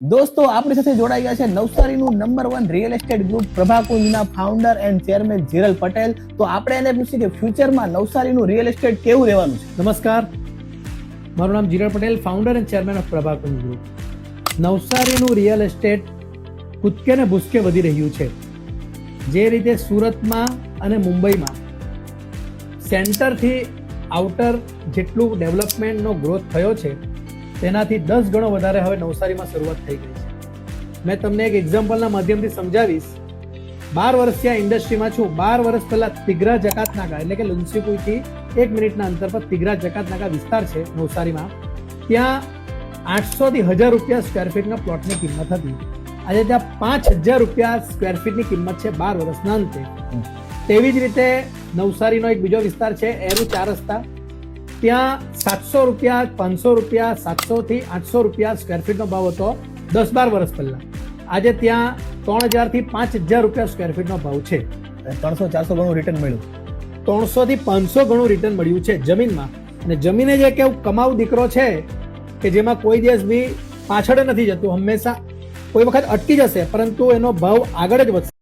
દોસ્તો, આપણી સાથે જોડાઈ ગયા છે નવસારીનું number one real estate group પ્રભાકુંજના founder and chairman Jiral Patel. તો આપણે એને પૂછીએ કે ફ્યુચરમાં નવસારીનું રિયલ એસ્ટેટ કેવું રહેવાનું છે? નમસ્કાર. મારું નામ Jiral Patel founder and chairman of Prabhakunj group નવસારીનું real estate કૂદકે ને ભૂસકે વધી રહ્યું છે. જે રીતે સુરતમાં અને મુંબઈમાં સેન્ટરથી આઉટર જેટલું ડેવલપમેન્ટનો ગ્રોથ થયો છે તેનાથી દસ ગણો વધારે હવે નવસારીમાં શરૂઆત થઈ ગઈ છે. મેં તમને એક એક્ઝામ્પલના માધ્યમથી સમજાવીશ. બાર વર્ષથી આ ઇન્ડસ્ટ્રીમાં છું. બાર વર્ષ પહેલા તિગ્રા જકાત નાકા એટલે કે લુન્સીપુરથી એક મિનિટના અંતર પર તિગ્રા જકાત નાકા વિસ્તાર છે નવસારીમાં. ત્યાં આઠસોથી હજાર રૂપિયા સ્ક્વેર ફીટના પ્લોટની કિંમત હતી. આજે ત્યાં પાંચ હજાર રૂપિયા સ્ક્વેર ફીટની કિંમત છે બાર વર્ષના અંતે. તેવી જ રીતે નવસારીનો એક બીજો વિસ્તાર છે એરુ ચાર રસ્તા. ત્યાં સાતસો રૂપિયા પાંચસો રૂપિયા સાતસો થી આઠસો રૂપિયા સ્ક્વેર ફીટનો ભાવ હતો દસ બાર વર્ષ પહેલા. આજે ત્યાં ત્રણ હજારથી પાંચ હજાર રૂપિયા સ્ક્વેર ફીટનો ભાવ છે. ત્રણસો ચારસો ગણું રિટર્ન મળ્યું. ત્રણસો થી પાંચસો ગણું રિટર્ન મળ્યું છે જમીનમાં. અને જમીને જે કેવું કમાવ દીકરો છે કે જેમાં કોઈ દિવસ બી પાછળ નથી જતું હંમેશા કોઈ વખત અટકી જશે પરંતુ એનો ભાવ આગળ જ વધશે.